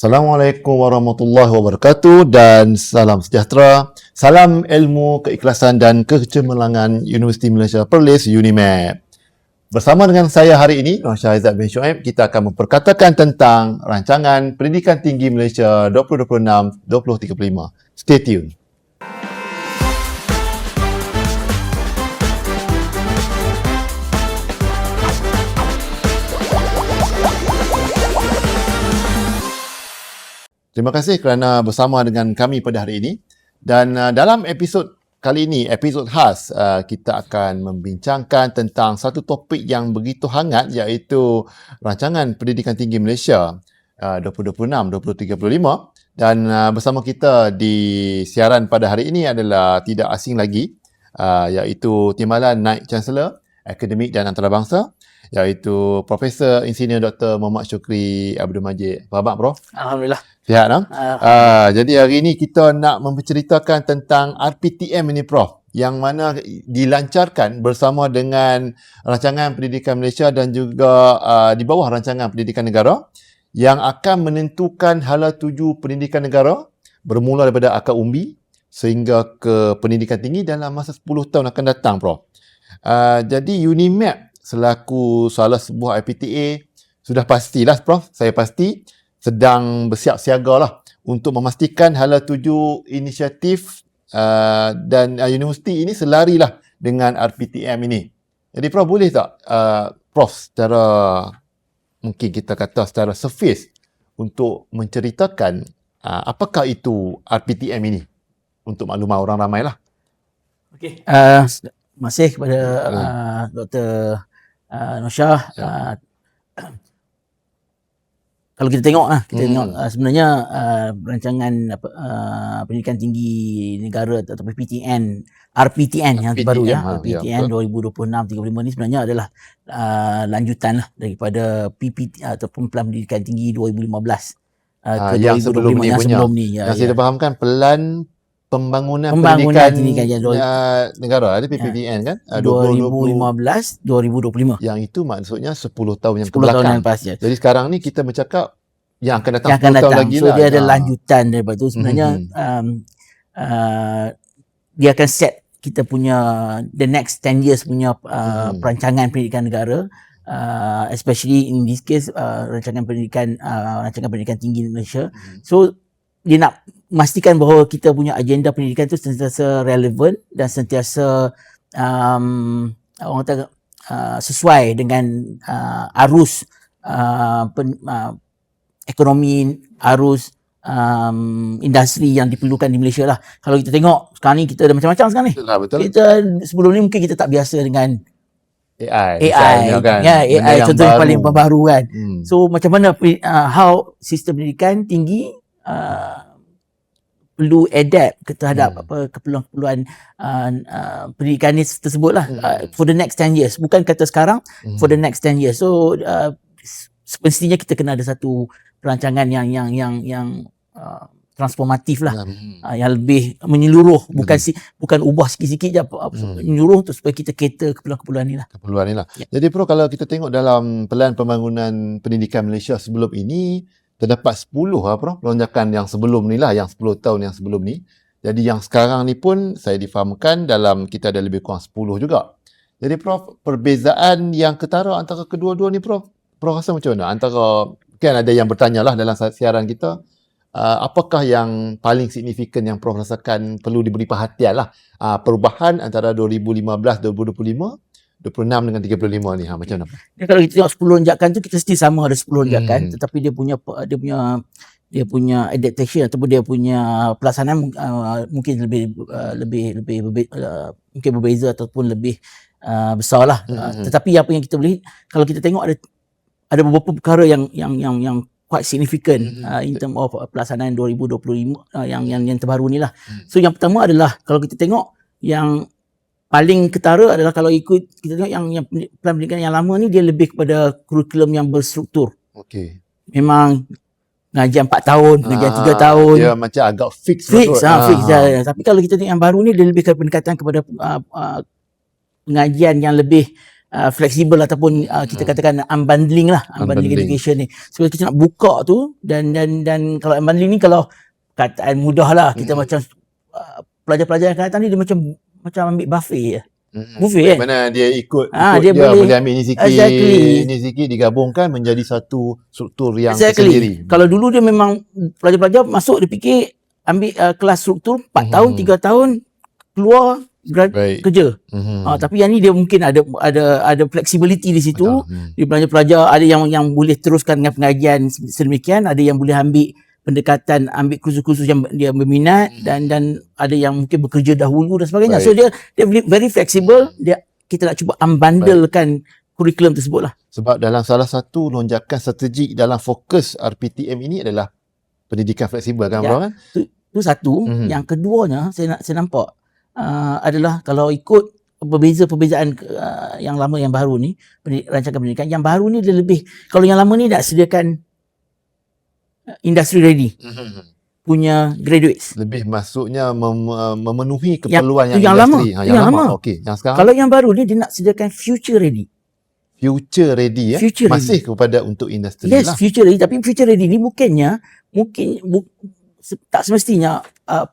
Assalamualaikum warahmatullahi wabarakatuh dan salam sejahtera. Salam ilmu, keikhlasan dan kecemerlangan Universiti Malaysia Perlis UNIMAP. Bersama dengan saya hari ini, Nur Syahizad bin Shuaib, kita akan memperkatakan tentang rancangan Pendidikan Tinggi Malaysia 2026-2035. Stay tuned. Terima kasih kerana bersama dengan kami pada hari ini. Dan uh, dalam episod kali ini, episod khas, uh, kita akan membincangkan tentang satu topik yang begitu hangat iaitu rancangan Pendidikan Tinggi Malaysia uh, 2026-2035. Dan uh, bersama kita di siaran pada hari ini adalah tidak asing lagi uh, iaitu Timbalan Naik Chancellor Akademik dan Antarabangsa iaitu Profesor Insinyur Dr. Muhammad Syukri Abdul Majid. Apa khabar, Prof? Alhamdulillah. Sihat, no? Uh, jadi hari ini kita nak menceritakan tentang RPTM ini, Prof. Yang mana dilancarkan bersama dengan Rancangan Pendidikan Malaysia dan juga uh, di bawah Rancangan Pendidikan Negara yang akan menentukan hala tuju pendidikan negara bermula daripada akar umbi sehingga ke pendidikan tinggi dalam masa 10 tahun akan datang, Prof. Uh, jadi UNIMAP selaku salah sebuah IPTA sudah pastilah Prof, saya pasti sedang bersiap siaga lah untuk memastikan hala tuju inisiatif uh, dan uh, universiti ini selarilah dengan RPTM ini. Jadi Prof boleh tak uh, Prof secara mungkin kita kata secara surface untuk menceritakan uh, apakah itu RPTM ini untuk maklumat orang ramai lah. Okey. Uh, masih kepada uh, Dr uh, Nosha ya. uh, kalau kita tengok lah kita hmm. tengok uh, sebenarnya uh, rancangan apa uh, pendidikan tinggi negara atau PTN RPTN yang terbaru ya RPTN ya, 2026 35 ni sebenarnya adalah uh, lanjutan lah daripada PPT ataupun pelan pendidikan tinggi 2015 uh, ke yang 2025 sebelum ni yang sebelum ni ya, yang ya. saya fahamkan pelan pembangunan, pembangunan pendidikan ya, uh, negara ada PPPN ya. kan 2015 2025 yang itu maksudnya 10 tahun yang 10 kebelakang tahun yang lepas, ya. jadi sekarang ni kita bercakap yang akan datang yang akan 10 datang. tahun lagi so lah dia ada lanjutan daripada tu sebenarnya mm-hmm. um, uh, dia akan set kita punya the next 10 years punya uh, mm. perancangan pendidikan negara uh, especially in this case uh, rancangan pendidikan uh, rancangan pendidikan tinggi Malaysia mm. so dia nak memastikan bahawa kita punya agenda pendidikan itu sentiasa relevan dan sentiasa um, orang kata uh, sesuai dengan uh, arus uh, pen, uh, ekonomi arus um, industri yang diperlukan di Malaysia lah. Kalau kita tengok sekarang ni kita ada macam-macam sekarang ni. Betul, betul. Kita sebelum ni mungkin kita tak biasa dengan AI, AI, kan? ya, AI contoh yang paling baru kan. Hmm. So macam mana uh, how sistem pendidikan tinggi uh, perlu adapt terhadap hmm. apa keperluan-keperluan uh, uh, pendidikan ni tersebut lah hmm. uh, for the next 10 years bukan kata sekarang hmm. for the next 10 years so uh, semestinya kita kena ada satu perancangan yang yang yang yang uh, transformatif lah hmm. uh, yang lebih menyeluruh bukan hmm. si bukan ubah sikit-sikit je hmm. menyeluruh untuk supaya kita cater keperluan-keperluan ni lah keperluan ni lah ya. jadi Pro kalau kita tengok dalam pelan pembangunan pendidikan Malaysia sebelum ini terdapat 10 lah Prof, lonjakan yang sebelum ni lah, yang 10 tahun yang sebelum ni. Jadi yang sekarang ni pun saya difahamkan dalam kita ada lebih kurang 10 juga. Jadi Prof, perbezaan yang ketara antara kedua-dua ni Prof, Prof rasa macam mana? Antara, kan ada yang bertanya lah dalam siaran kita, uh, apakah yang paling signifikan yang Prof rasakan perlu diberi perhatian lah uh, perubahan antara 2015-2025 26 dengan 35 ni ha macam mana? Ya, kalau kita tengok 10 lonjakan tu kita mesti sama ada 10 lonjakan hmm. tetapi dia punya dia punya dia punya adaptation ataupun dia punya pelaksanaan uh, mungkin lebih uh, lebih lebih berbe, uh, mungkin berbeza ataupun lebih uh, besarlah. Hmm. Uh, tetapi apa yang kita boleh kalau kita tengok ada ada beberapa perkara yang yang yang yang quite significant hmm. uh, in term of pelaksanaan 2025 uh, yang yang yang terbaru ni lah. Hmm. So yang pertama adalah kalau kita tengok yang paling ketara adalah kalau ikut kita tengok yang yang pelan pendidikan yang lama ni dia lebih kepada kurikulum yang berstruktur. Okey. Memang ngaji 4 tahun, ngaji ah, 3 tahun. Dia macam agak fix Fix, ah, fix ah. Tapi kalau kita tengok yang baru ni dia lebih kepada pendekatan kepada uh, uh, pengajian yang lebih uh, fleksibel ataupun uh, kita katakan unbundling lah unbundling, Unbundling. education ni sebab kita nak buka tu dan dan dan kalau unbundling ni kalau kataan mudah lah kita Hmm. macam uh, pelajar-pelajar yang akan datang ni dia macam macam ambil buffet je Mm-mm. buffet kan Mana dia ikut, Ah, ikut dia dia, boleh- boleh ambil ni sikit, Exactly. ni sikit digabungkan menjadi satu struktur yang exactly tersendiri. kalau dulu dia memang pelajar-pelajar masuk dia fikir ambil uh, kelas struktur 4 Mhm. tahun 3 tahun keluar grad kerja Mm-hmm. Ah, tapi yang ni dia mungkin ada ada ada flexibility di situ. Hmm. Dia pelajar-pelajar ada yang yang boleh teruskan dengan pengajian se- sedemikian, ada yang boleh ambil pendekatan ambil kursus-kursus yang dia berminat dan dan ada yang mungkin bekerja dahulu dan sebagainya. Baik. So dia dia very- flexible. Dia kita nak cuba unbundlekan kurikulum tersebut lah. Sebab dalam salah satu lonjakan strategik dalam fokus RPTM ini adalah pendidikan fleksibel kan Ya. bro kan? Itu satu. Mhm. Yang keduanya saya nak saya nampak uh, adalah kalau ikut berbeza perbezaan uh, yang lama yang baru ni rancangan pendidikan yang baru ni dia lebih kalau yang lama ni nak sediakan industry ready punya graduates Lebih masuknya mem, uh, memenuhi Yang- keperluan yang, yang lama. industri. Ha, Yang lama. Okey, yang sekarang kalau yang baru ni dia nak sediakan future ready future ready ya. Future Masih kepada untuk industri yes lah. future ready tapi future ready ni bukannya mungkin bu, tak semestinya uh,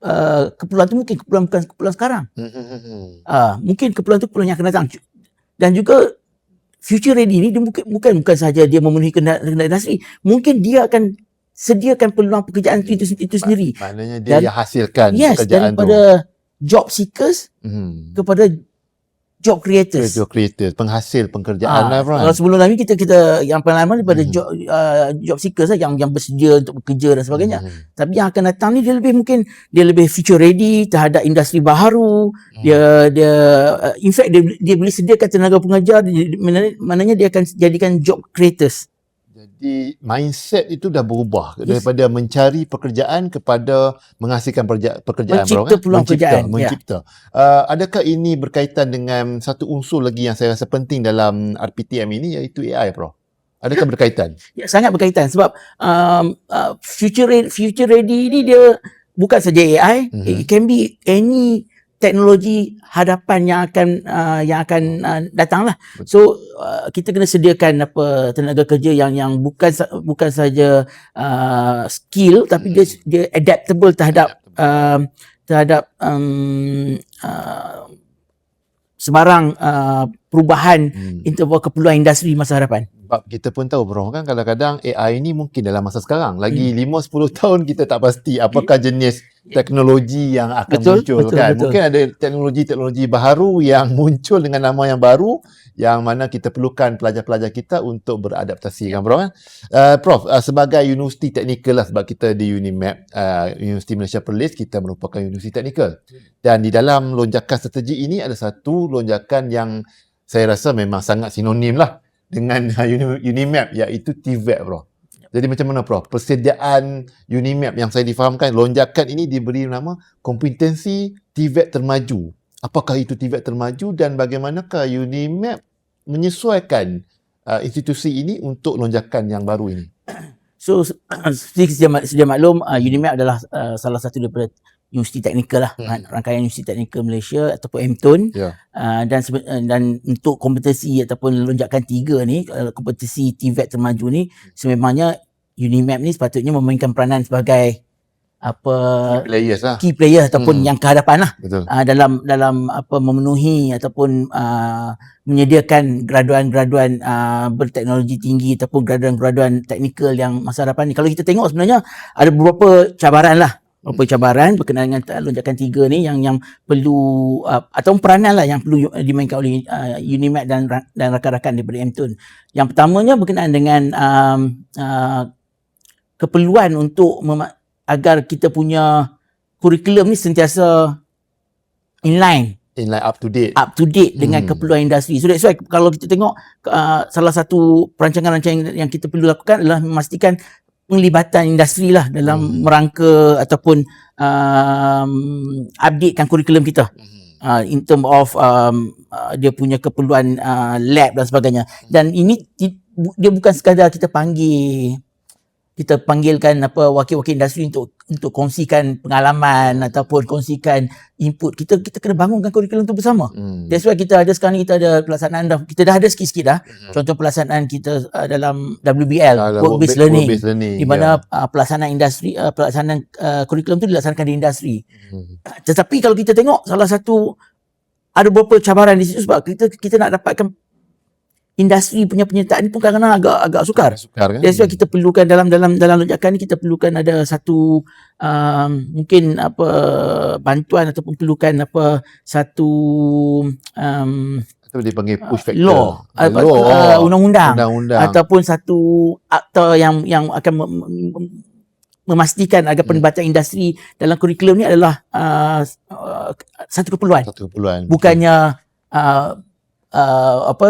uh, keperluan tu mungkin keperluan bukan keperluan sekarang Hmm. Ah, mungkin keperluan tu keperluan yang akan datang. Dan juga future ready ni dia bukan bukan bukan sahaja dia memenuhi kehendak kehendak industri, mungkin dia akan sediakan peluang pekerjaan itu itu, itu sendiri. Maknanya dia Dan- yang hasilkan Yes, pekerjaan daripada job seekers tu. Hmm. kepada job creators. Creator creators, penghasil pekerjaan Ah, lah kalau sebelum ni kita kita yang paling lama daripada Mhm. job uh, job seekers lah yang yang bersedia untuk bekerja dan sebagainya. Hmm. Tapi yang akan datang ni dia lebih mungkin dia lebih future ready terhadap industri baharu. Hmm. Dia dia uh, in fact dia dia boleh sediakan tenaga pengajar dia, maknanya dia akan jadikan job creators. Jadi mindset itu dah berubah Yes. daripada mencari pekerjaan kepada menghasilkan perja- pekerjaan Mencipta bro, kan? peluang mencipta, pekerjaan, ya. mencipta. Uh, adakah ini berkaitan dengan satu unsur lagi yang saya rasa penting dalam RPTM ini iaitu AI bro? Adakah berkaitan? Ya, sangat berkaitan sebab um, uh, future ready, future ready ni dia bukan saja AI, Mhm. it can be any teknologi hadapan yang akan uh, yang akan uh, datang lah. Betul. So uh, kita kena sediakan apa tenaga kerja yang yang bukan bukan saja uh, skill tapi dia dia adaptable terhadap um, terhadap um, uh, sebarang uh, perubahan Hmm. interval keperluan industri masa hadapan. Sebab kita pun tahu bro kan kadang-kadang AI ni mungkin dalam masa sekarang lagi Hmm. 5 10 tahun kita tak pasti apakah jenis teknologi yang akan Betul, muncul betul, kan. betul. Mungkin ada teknologi-teknologi baru yang muncul dengan nama yang baru yang mana kita perlukan pelajar-pelajar kita untuk beradaptasi kan bro kan. Uh, Prof uh, sebagai universiti teknikal lah sebab kita di UNIMAP uh, Universiti Malaysia Perlis kita merupakan universiti teknikal. Dan di dalam lonjakan strategi ini ada satu lonjakan yang saya rasa memang sangat sinonim lah dengan Uni- Unimap iaitu TVET bro. Jadi macam mana Prof? Persediaan Unimap yang saya difahamkan lonjakan ini diberi nama kompetensi TVET termaju. Apakah itu TVET termaju dan bagaimanakah Unimap menyesuaikan uh, institusi ini untuk lonjakan yang baru ini? So seperti sedia, mak- sedia maklum uh, UNIMAP adalah uh, salah satu daripada universiti teknikal lah Hmm. hmm. rangkaian universiti teknikal Malaysia ataupun MTUN Ya. uh, dan uh, dan untuk kompetensi ataupun lonjakan tiga ni uh, kompetensi TVET termaju ni sememangnya UNIMAP ni sepatutnya memainkan peranan sebagai apa Players lah. key player ataupun Hmm. yang kehadapan lah Betul. uh, dalam dalam apa memenuhi ataupun uh, menyediakan graduan-graduan uh, berteknologi tinggi ataupun graduan-graduan teknikal yang masa hadapan ni. Kalau kita tengok sebenarnya ada beberapa cabaran lah beberapa cabaran berkenaan dengan uh, lonjakan tiga ni yang yang perlu uh, atau peranan lah yang perlu uh, dimainkan oleh uh, Unimat dan dan rakan-rakan daripada MTUN. Yang pertamanya berkenaan dengan um, uh, keperluan untuk mema- agar kita punya kurikulum ni sentiasa inline In line up to date. up to date dengan Hmm. keperluan industri. So that's why kalau kita tengok uh, salah satu perancangan-rancangan yang kita perlu lakukan adalah memastikan penglibatan industri lah dalam Hmm. merangka ataupun um, updatekan kurikulum kita uh, in term of um, uh, dia punya keperluan uh, lab dan sebagainya. Dan ini bu- dia bukan sekadar kita panggil kita panggilkan apa wakil-wakil industri untuk untuk kongsikan pengalaman ataupun kongsikan input kita kita kena bangunkan kurikulum tu bersama Hmm. That's why kita ada sekarang ni kita ada pelaksanaan dah kita dah ada sikit-sikit dah Hmm. contoh pelaksanaan kita uh, dalam WBL Dalam work based work- learning learning, di mana uh, pelaksanaan industri uh, pelaksanaan uh, kurikulum tu dilaksanakan di industri Hmm. tetapi kalau kita tengok salah satu ada beberapa cabaran di situ sebab kita kita nak dapatkan industri punya penyertaan ni pun kadang-kadang agak agak sukar. Sukar kan? That's why kita perlukan dalam dalam dalam lonjakan ni kita perlukan ada satu um, mungkin apa bantuan ataupun perlukan apa satu um, Atau dia panggil push factor. law, Ah, law. uh, undang-undang Undang-undang. ataupun satu akta yang yang akan mem- mem- memastikan agar Hmm. penlibatan industri dalam kurikulum ni adalah uh, uh, satu keperluan Satu keperluan. bukannya uh, uh, apa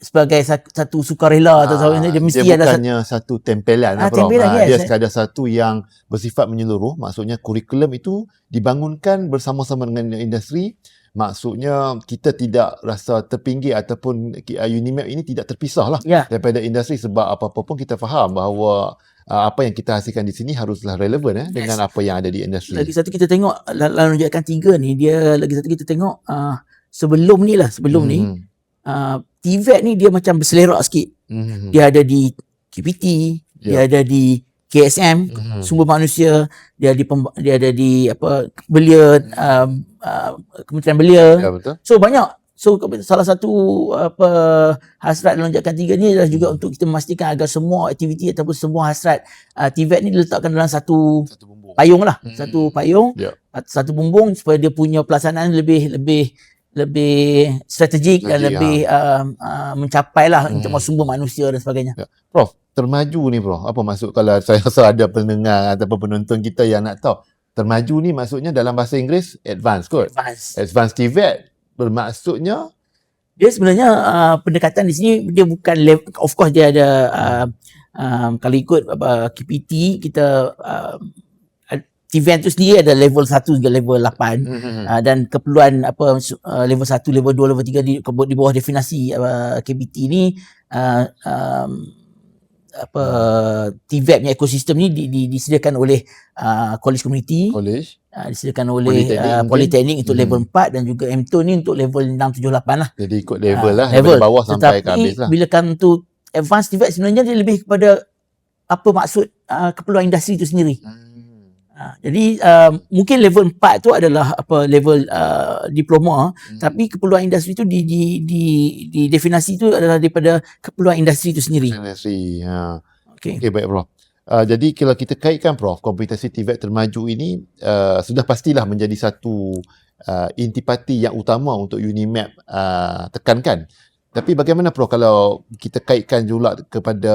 sebagai satu, sukarela atau Ah, sesuatu dia mesti dia ada satu, bukannya satu tempelan Ah, Prof. tempelan, Ah, yes. Dia sekadar satu yang bersifat menyeluruh. Maksudnya kurikulum itu dibangunkan bersama-sama dengan industri. Maksudnya kita tidak rasa terpinggir ataupun Unimap ini tidak terpisah lah ya daripada industri sebab apa-apa pun kita faham bahawa uh, apa yang kita hasilkan di sini haruslah relevan eh, dengan apa yang ada di industri. lagi satu kita tengok dalam lonjakan tiga ni dia lagi satu kita tengok uh, sebelum ni lah sebelum ni Hmm. Uh, TVET ni dia macam berselerak sikit Hmm. dia ada di KPT dia ada di KSM Hmm. sumber manusia dia di pem, dia ada di apa belia um, uh, kementerian belia Ya betul. so banyak so salah satu apa hasrat lonjakan tiga ni adalah juga untuk kita memastikan agar semua aktiviti ataupun semua hasrat uh, TVET ni diletakkan dalam satu Satu bumbung. payung lah Hmm. satu payung Ya. at- satu bumbung supaya dia punya pelaksanaan lebih lebih lebih strategik dan lebih uh, uh, mencapai lah Hmm. untuk sumber manusia dan sebagainya. Prof, termaju ni Prof. Apa maksud kalau saya rasa ada pendengar ataupun penonton kita yang nak tahu. Termaju ni maksudnya dalam bahasa Inggeris advance kot. Advance. Advance TVET bermaksudnya Dia sebenarnya uh, pendekatan di sini dia bukan level, of course dia ada uh, um, kalau ikut uh, KPT kita uh, event tu sendiri ada level 1 hingga level 8 hmm. uh, dan keperluan apa uh, level 1, level 2, level 3 di, di bawah definasi uh, KBT ni uh, um, apa TVET punya ekosistem ni di, di, disediakan oleh uh, college community college. uh, disediakan oleh Polytechnic uh? Politeknik untuk Hmm. level 4 dan juga M2 ni untuk level 6, 7, 8 lah Jadi ikut level Ah, lah. level. Bawah sampai ke Tetapi habis lah. bila kan tu advanced TVET sebenarnya dia lebih kepada apa maksud uh, keperluan industri itu sendiri Hmm. Uh, jadi uh, mungkin level 4 tu adalah apa level uh, diploma Hmm. tapi keperluan industri tu di di di di definisi tu adalah daripada keperluan industri itu sendiri. Industri. Ha. Okey. Okey baik Prof. Uh, jadi kalau kita kaitkan Prof, komputasi TVET termaju ini uh, sudah pastilah menjadi satu uh, intipati yang utama untuk Unimap uh, tekankan. Tapi bagaimana Prof kalau kita kaitkan juga kepada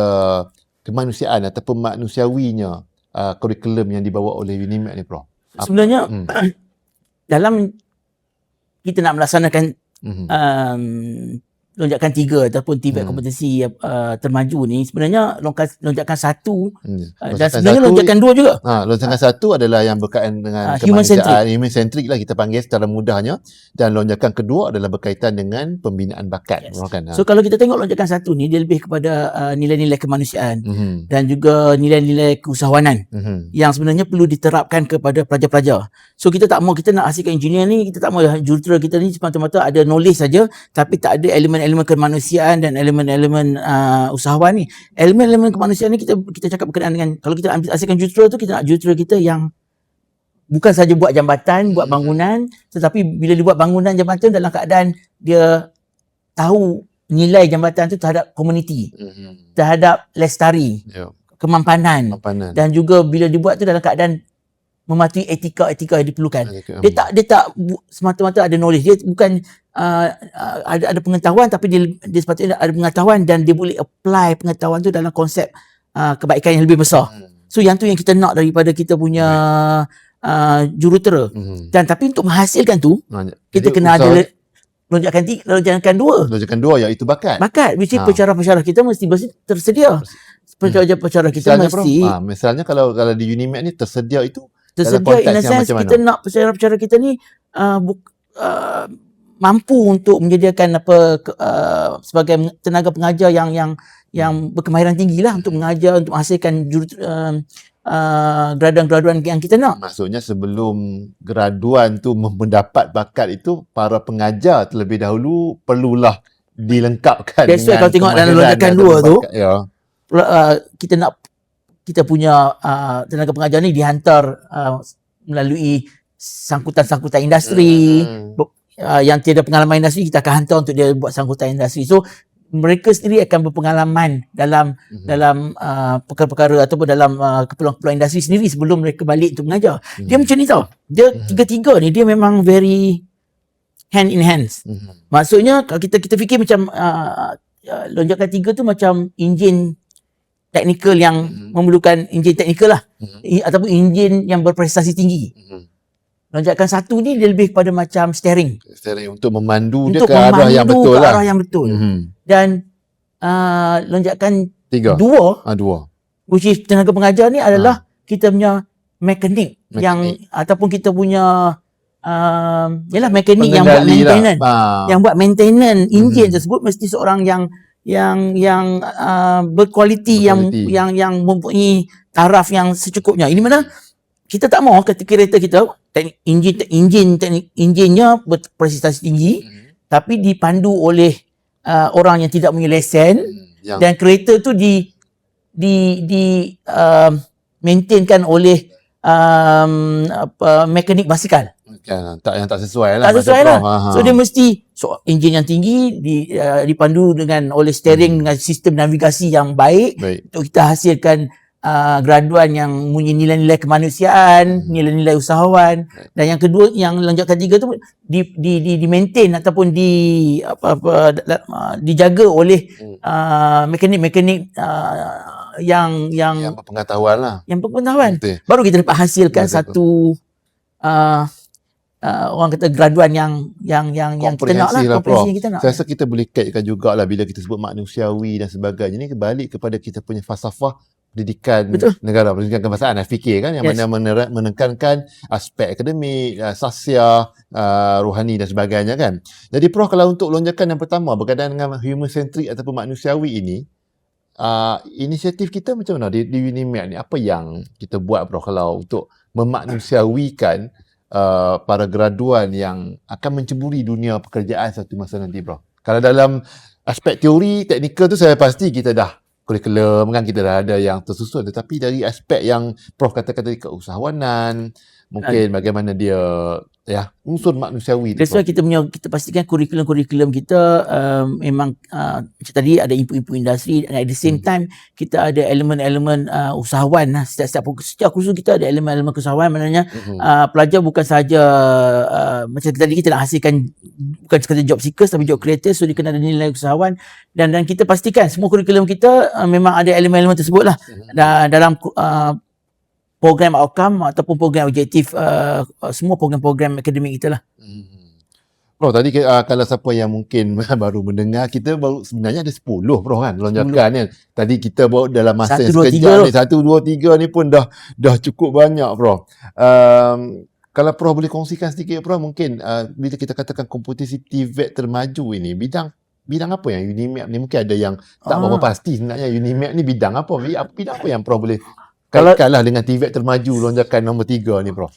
kemanusiaan ataupun manusiawinya uh, kurikulum yang dibawa oleh Unimap ni Prof? Sebenarnya Hmm. dalam kita nak melaksanakan Mhm. um, lonjakan tiga ataupun TVET Hmm. kompetensi uh, termaju ni sebenarnya lonjakan, satu Hmm. uh, dan Lonjakan sebenarnya satu- lonjakan dua juga. Ha, lonjakan satu adalah yang berkaitan dengan Ah, human kemanusiaan, human centric lah kita panggil secara mudahnya dan lonjakan kedua adalah berkaitan dengan pembinaan bakat Yes. Kan. Ha. So kalau kita tengok lonjakan satu ni dia lebih kepada uh, nilai-nilai kemanusiaan Mhm. dan juga nilai-nilai keusahawanan. Mhm. yang sebenarnya perlu diterapkan kepada pelajar-pelajar. So kita tak mau kita nak hasilkan engineer ni, kita tak mau jurutera kita ni semata-mata ada knowledge saja tapi tak ada elemen-elemen kemanusiaan dan elemen-elemen uh, usahawan ni. Elemen-elemen kemanusiaan ni kita kita cakap berkenaan dengan kalau kita ambil hasilkan jurutera tu kita nak jurutera kita yang bukan saja buat jambatan, buat bangunan tetapi bila dia buat bangunan jambatan dalam keadaan dia tahu nilai jambatan tu terhadap komuniti, Mhm. terhadap lestari, Ya, kemampanan papanan. dan juga bila dibuat tu dalam keadaan mematuhi etika-etika yang diperlukan. Dia tak dia tak semata-mata ada knowledge. Dia bukan uh, uh, ada ada pengetahuan tapi dia dia sepatutnya ada pengetahuan dan dia boleh apply pengetahuan tu dalam konsep uh, kebaikan yang lebih besar. Hmm. So yang tu yang kita nak daripada kita punya uh, jurutera. Mhm. Dan tapi untuk menghasilkan tu Ha, kita jadi kena ada usaha- lonjakan tiga, lonjakan dua. lonjakan dua iaitu bakat. Bakat mesti Ha. pensyarah-pensyarah kita mesti mesti tersedia. Pensyarah-pensyarah kita Misalnya, mesti ha, misalnya kalau kalau di Unimap ni tersedia itu tersedia konteks in a yang sense macam kita nak pensyarah-pensyarah kita ni uh, buk, uh, mampu untuk menyediakan apa uh, sebagai tenaga pengajar yang yang yang berkemahiran tinggi lah untuk mengajar untuk menghasilkan juru, uh, uh, graduan-graduan yang kita nak. Maksudnya sebelum graduan tu mendapat bakat itu para pengajar terlebih dahulu perlulah dilengkapkan That's dengan kalau tengok dalam lonjakan dan dua tu, ya. uh, kita nak kita punya uh, tenaga pengajar ni dihantar uh, melalui sangkutan-sangkutan industri Hmm. Uh, yang tiada pengalaman industri kita akan hantar untuk dia buat sangkutan industri. So mereka sendiri akan berpengalaman dalam Mhm. dalam uh, perkara-perkara ataupun dalam uh, keperluan-keperluan industri sendiri sebelum mereka balik untuk mengajar. Dia macam ni tau. Dia Mhm. tiga-tiga ni dia memang very hand in hands. Mhm. Maksudnya kalau kita kita fikir macam uh, uh, lonjakan tiga tu macam enjin teknikal yang Mhm. memerlukan enjin teknikal lah Mhm. I, ataupun enjin yang berprestasi tinggi. Mhm. Lonjakan satu ni dia lebih kepada macam steering Steering untuk memandu untuk dia ke arah memandu yang betul ke lah. arah yang betul. Mhm. Dan uh, lonjakan Tiga. dua Ah, dua. which is tenaga pengajar ni adalah kita punya mekanik Mekanik. yang ataupun kita punya um, yalah mekanik yang buat lah. maintenance Ah. yang buat maintenance enjin Mhm. tersebut mesti seorang yang yang yang uh, berkualiti yang Berkualiti. yang yang mempunyai taraf yang secukupnya. Ini mana kita tak mau kata kereta kita teknik enjin te- enjin teknik enjinnya berprestasi tinggi Mhm. tapi dipandu oleh uh, orang yang tidak punya lesen Mhm. Yang dan kereta tu di di di uh, maintainkan oleh um, apa mekanik basikal. kan, tak yang tak sesuai lah. Tak sesuai lah. Prof. Ha, ha. So dia mesti so enjin yang tinggi di, uh, dipandu dengan oleh steering dengan sistem navigasi yang baik Baik. untuk kita hasilkan uh, graduan yang mempunyai nilai-nilai kemanusiaan, nilai-nilai usahawan dan yang kedua yang lonjakan tiga tu di di di, di maintain ataupun di apa apa dijaga oleh Hmm. uh, mekanik-mekanik uh, yang yang Yang berpengetahuan lah. yang berpengetahuan. Betul. Baru kita dapat hasilkan Betul. satu uh, uh, orang kata graduan yang yang yang yang kita nak lah, Komprehensif lah, komprehensi Prof. yang kita nak. Saya rasa kita boleh kaitkan jugalah bila kita sebut manusiawi dan sebagainya ni kembali kepada kita punya falsafah pendidikan Betul. negara, pendidikan kebangsaan fikir kan yang Yes. mana menera- menekankan aspek akademik, uh, sasya, uh, rohani dan sebagainya kan. Jadi Prof kalau untuk lonjakan yang pertama berkaitan dengan human centric ataupun manusiawi ini uh, inisiatif kita macam mana di, di UNIMED ni apa yang kita buat Prof kalau untuk memanusiawikan uh, para graduan yang akan menceburi dunia pekerjaan satu masa nanti bro. Kalau dalam aspek teori teknikal tu saya pasti kita dah kurikulum kan kita dah ada yang tersusun. Tetapi dari aspek yang prof katakan tadi keusahawanan mungkin bagaimana dia ya unsur manusiawi tu That's why kita punya kita pastikan kurikulum-kurikulum kita um, memang uh, macam tadi ada input-input industri dan at the same Hmm. time kita ada elemen-elemen uh, usahawan lah. Setiap, setiap, setiap kursus kita ada elemen-elemen keusahawan maknanya Mhm. uh, pelajar bukan sahaja uh, macam tadi kita nak hasilkan bukan sekadar job seekers tapi job creators so dia kena ada nilai usahawan dan dan kita pastikan semua kurikulum kita uh, memang ada elemen-elemen tersebut lah Mhm. da, dalam uh, program outcome ataupun program objektif uh, uh, semua program-program akademik kita lah Mhm. Bro, tadi uh, kalau siapa yang mungkin baru mendengar, kita baru sebenarnya ada 10 bro kan lonjakan kan. Tadi kita baru dalam masa Satu, yang sekejap ni, satu, dua, tiga ni pun dah dah cukup banyak bro. Um, kalau Prof boleh kongsikan sedikit Prof mungkin uh, bila kita katakan kompetisi TVET termaju ini, bidang bidang apa yang UNIMED ni mungkin ada yang tak Ah. berapa pasti sebenarnya UNIMED ni bidang apa? Bidang apa yang Prof boleh Kalau- kaitkanlah dengan TVET termaju lonjakan nombor tiga ni Prof.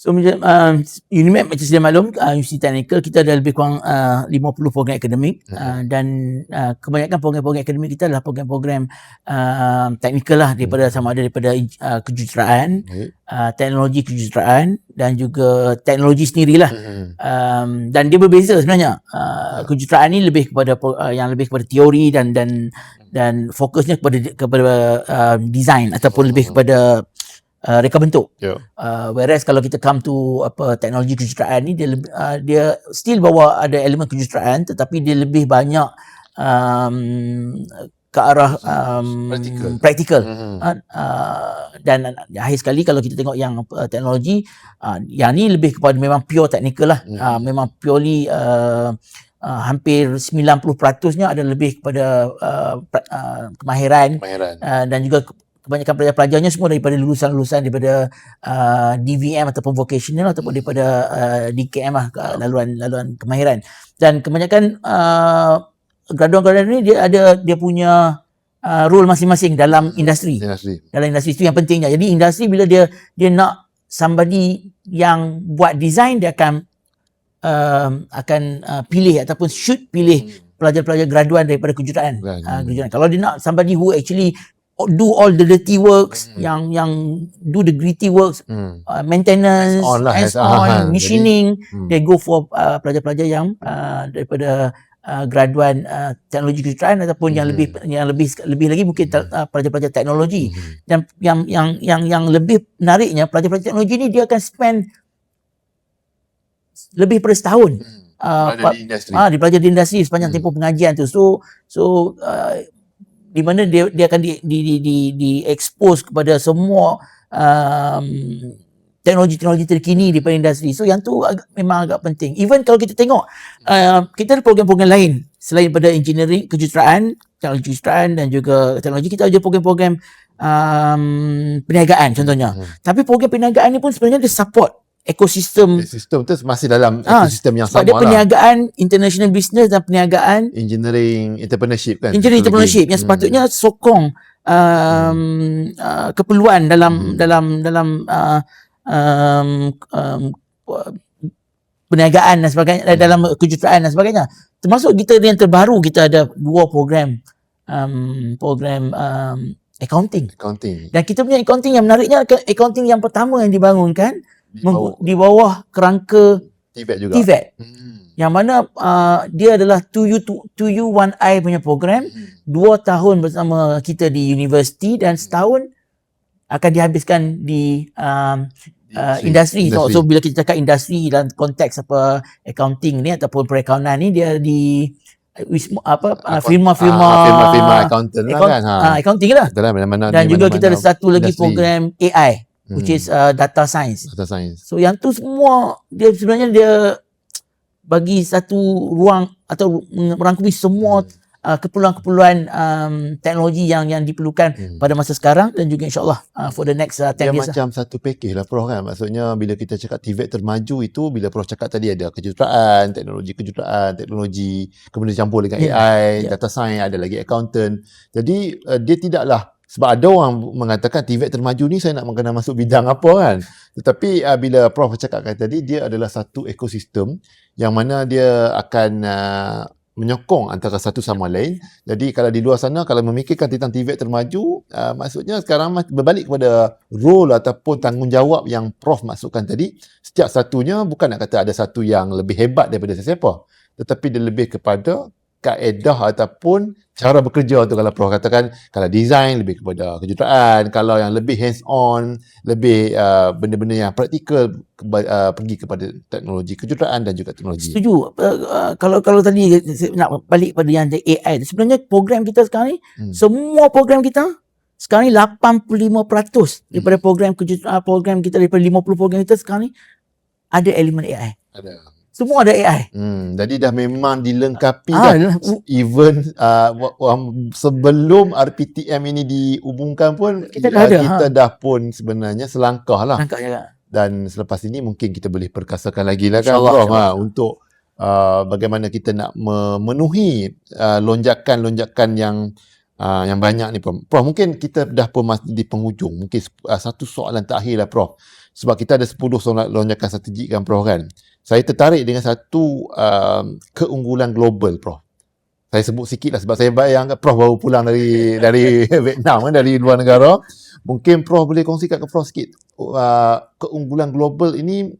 So macam uh, UNIMED macam sedia maklum uh, Universiti Technical kita ada lebih kurang uh, 50 program akademik uh, dan uh, kebanyakan program-program akademik kita adalah program-program uh, teknikal lah daripada sama ada daripada uh, kejuruteraan, uh, teknologi kejuruteraan dan juga teknologi sendirilah. Mhm. Um, dan dia berbeza sebenarnya. Uh, kejuruteraan ni lebih kepada uh, yang lebih kepada teori dan dan dan fokusnya kepada kepada uh, design ataupun lebih kepada uh, reka bentuk. Ya. Uh, whereas kalau kita come to apa teknologi kejuruteraan ni dia uh, dia still bawa ada elemen kejuruteraan tetapi dia lebih banyak um, ke arah um, Practical. practical. Mhm. Uh, uh, dan uh, akhir sekali kalau kita tengok yang uh, teknologi uh, yang ni lebih kepada memang pure technical lah Mhm. uh, memang purely uh, uh, hampir 90%-nya ada lebih kepada uh, pra- uh, kemahiran Kemahiran. uh, dan juga kebanyakan pelajar-pelajarnya semua daripada lulusan-lulusan daripada uh, DVM ataupun vocational ataupun daripada uh, DKM lah uh, laluan laluan kemahiran dan kebanyakan uh, graduan-graduan ni dia ada dia punya uh, role masing-masing dalam industri. Industri. Dalam industri itu yang pentingnya. Jadi industri bila dia dia nak somebody yang buat design dia akan um, akan uh, pilih ataupun should pilih pelajar-pelajar graduan daripada kejuruteraan. Right. Uh, kejuruteraan. Kalau dia nak somebody who actually do all the dirty works yang yang do the gritty works Hmm. uh, maintenance Hands-on lah, hands hands-on. on Jadi, machining hmm. they go for uh, pelajar-pelajar yang uh, daripada uh, graduan uh, teknologi kejuruteraan ataupun yang Hmm. lebih yang lebih lebih lagi mungkin te- uh, pelajar-pelajar teknologi Hmm. yang yang yang yang yang lebih menariknya pelajar-pelajar teknologi ni dia akan spend lebih pada setahun uh, Ada pa- di industri. ah di pelajar di industri sepanjang Hmm. tempoh pengajian tu so so uh, di mana dia dia akan di di di di, di expose kepada semua um, teknologi-teknologi terkini di industri. So yang tu agak, memang agak penting. Even kalau kita tengok uh, kita ada program-program lain selain pada engineering, kejuruteraan, teknologi kejuruteraan dan juga teknologi kita ada program-program um, perniagaan contohnya. Hmm. Tapi program perniagaan ni pun sebenarnya dia support ekosistem Sistem tu masih dalam Ah, ekosistem yang sebab sama dia lah. perniagaan, international business dan perniagaan Engineering, entrepreneurship kan. engineering entrepreneurship yang Hmm. sepatutnya sokong um, uh, keperluan dalam Hmm. dalam dalam uh, um, um, perniagaan dan sebagainya hmm. dalam kejuruteraan dan sebagainya termasuk kita yang terbaru kita ada dua program um, program um, accounting Accounting. dan kita punya accounting yang menariknya accounting yang pertama yang dibangunkan Di bawah di bawah kerangka TVET juga. TVET Hmm. yang mana uh, dia adalah 2U 2U1I punya program Hmm. dua tahun bersama kita di universiti dan setahun akan dihabiskan di um, uh, industri. So, so bila kita cakap industri dalam konteks apa accounting ni ataupun perakaunan ni dia di uh, wisma, apa uh, firma-firma Ah, firma-firma accountant lah account- kan. Ha. ah, accounting lah. Lah, mana-mana Dan juga mana-mana kita ada satu lagi industri. program AI which Hmm. is uh, data science. data science. So yang tu semua dia sebenarnya dia bagi satu ruang atau merangkumi semua uh, keperluan-keperluan um, teknologi yang yang diperlukan Hmm. pada masa sekarang dan juga insyaallah uh, for the next uh, 10 Dia years. lah. macam satu package lah Prof kan. Maksudnya bila kita cakap TVET termaju itu bila Prof cakap tadi ada kejuruteraan, teknologi kejuruteraan, teknologi kemudian dicampur dengan Ya, AI, ya. data science, ada lagi accountant. Jadi uh, dia tidaklah sebab ada orang mengatakan TVET termaju ni saya nak kena masuk bidang apa kan. Tetapi uh, bila Prof cakapkan tadi dia adalah satu ekosistem yang mana dia akan uh, menyokong antara satu sama lain. Jadi kalau di luar sana kalau memikirkan tentang TVET termaju, uh, maksudnya sekarang berbalik kepada role ataupun tanggungjawab yang Prof masukkan tadi. Setiap satunya bukan nak kata ada satu yang lebih hebat daripada sesiapa. Tetapi dia lebih kepada kaedah ataupun cara bekerja tu kalau Prof katakan kalau design lebih kepada kejuruteraan kalau yang lebih hands on lebih uh, benda-benda yang praktikal keba- uh, pergi kepada teknologi kejuruteraan dan juga teknologi Setuju. Uh, uh, kalau kalau tadi nak balik pada yang AI sebenarnya program kita sekarang ni Hmm. semua program kita sekarang ni 85% daripada Hmm. program uh, program kita daripada 50 program kita sekarang ni ada elemen AI. ada Semua ada AI. hmm, jadi dah memang dilengkapi Ah, dah. even uh, sebelum RPTM ini diumumkan pun Kita dah uh, ada, kita dah pun sebenarnya selangkah lah. Tangkap juga. dan selepas ini mungkin kita boleh perkasakan lagi lah kan InsyaAllah, Prof ha, untuk uh, bagaimana kita nak memenuhi uh, lonjakan-lonjakan yang uh, yang banyak ni Prof. Prof mungkin kita dah pun di penghujung. Mungkin uh, satu soalan terakhir lah Prof sebab kita ada 10 soalan lonjakan strategik kan Prof kan? Saya tertarik dengan satu um, keunggulan global Prof. Saya sebut sikit lah sebab saya bayangkan Prof baru pulang dari dari Vietnam kan dari luar negara. Mungkin Prof boleh kongsikan ke Prof sikit uh, keunggulan global ini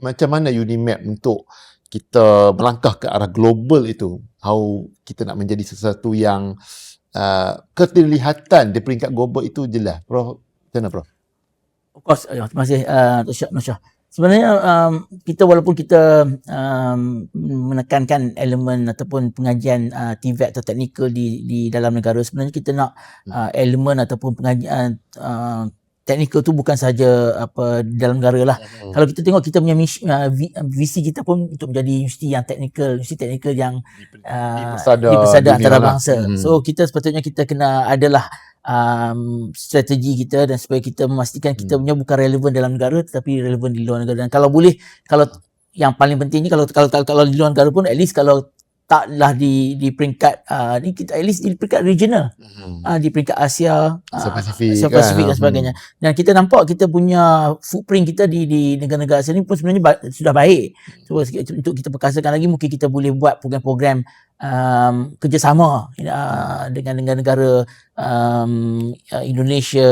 macam mana Unimap untuk kita melangkah ke arah global itu? How kita nak menjadi sesuatu yang uh, keterlihatan di peringkat global itu jelas. Prof macam mana Prof Of course, uh, terima kasih uh, Dr. Syah. Sebenarnya um, kita walaupun kita um, menekankan elemen ataupun pengajian uh, TVET atau teknikal di di dalam negara sebenarnya kita nak uh, elemen ataupun pengajian uh, teknikal tu bukan saja apa di dalam negara lah. Hmm. Kalau kita tengok kita punya mis, uh, vi- visi kita pun untuk menjadi universiti yang teknikal, universiti teknikal yang uh, Dipersada di persada dunia lah. antarabangsa. Hmm. So kita sepatutnya kita kena adalah um, strategi kita dan supaya kita memastikan kita Hmm. punya bukan relevan dalam negara tetapi relevan di luar negara dan kalau boleh kalau yang paling pentingnya kalau kalau kalau, kalau di luar negara pun at least kalau taklah di di peringkat uh, ni kita at least di peringkat regional Hmm. uh, di peringkat Asia Asia ah, Pasifik Asia kan? Pasifik dan sebagainya dan kita nampak kita punya footprint kita di di negara-negara Asia ni pun sebenarnya ba- sudah baik so, untuk kita perkasakan lagi mungkin kita boleh buat program-program um, kerjasama uh, dengan negara-negara um, uh, Indonesia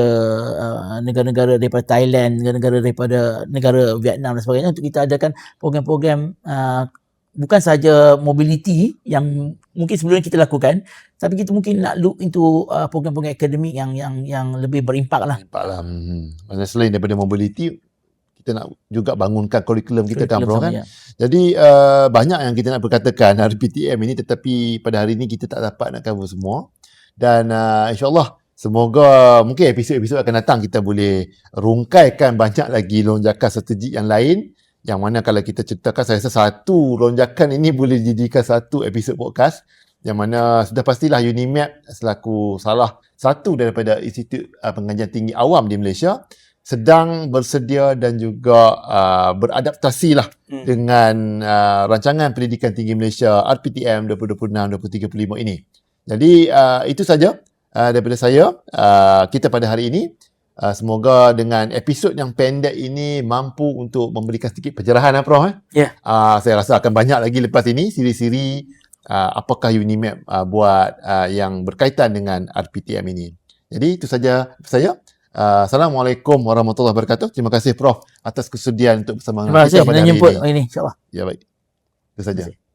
uh, negara-negara daripada Thailand negara-negara daripada negara Vietnam dan sebagainya untuk kita adakan program-program uh, bukan saja mobility yang mungkin sebelum ni kita lakukan tapi kita mungkin nak look into uh, program-program akademik yang yang yang lebih berimpak lah lah. Hmm. Selain daripada mobility, kita nak juga bangunkan kurikulum kita kan, bro kan? Ya. Jadi uh, banyak yang kita nak perkatakan RPTM ini tetapi pada hari ini kita tak dapat nak cover semua. Dan uh, insyaAllah semoga mungkin episod-episod akan datang kita boleh rungkaikan banyak lagi lonjakan strategik yang lain yang mana kalau kita ceritakan saya rasa satu lonjakan ini boleh dijadikan satu episod podcast yang mana sudah pastilah Unimap selaku salah satu daripada institut uh, pengajian tinggi awam di Malaysia sedang bersedia dan juga uh, beradaptasi lah Hmm. dengan uh, rancangan pendidikan tinggi Malaysia RPTM 2026-2035 ini. Jadi uh, itu saja uh, daripada saya uh, kita pada hari ini. Uh, semoga dengan episod yang pendek ini mampu untuk memberikan sedikit pencerahan lah Prof. Eh? Ya. Uh, saya rasa akan banyak lagi lepas ini siri-siri uh, apakah Unimap uh, buat uh, yang berkaitan dengan RPTM ini. Jadi itu saja saya. Uh, Assalamualaikum warahmatullahi wabarakatuh. Terima kasih Prof atas kesudian untuk bersama terima kasih kita pada hari jemput ini. ini insyaallah Ya baik. Itu saja. Terima kasih.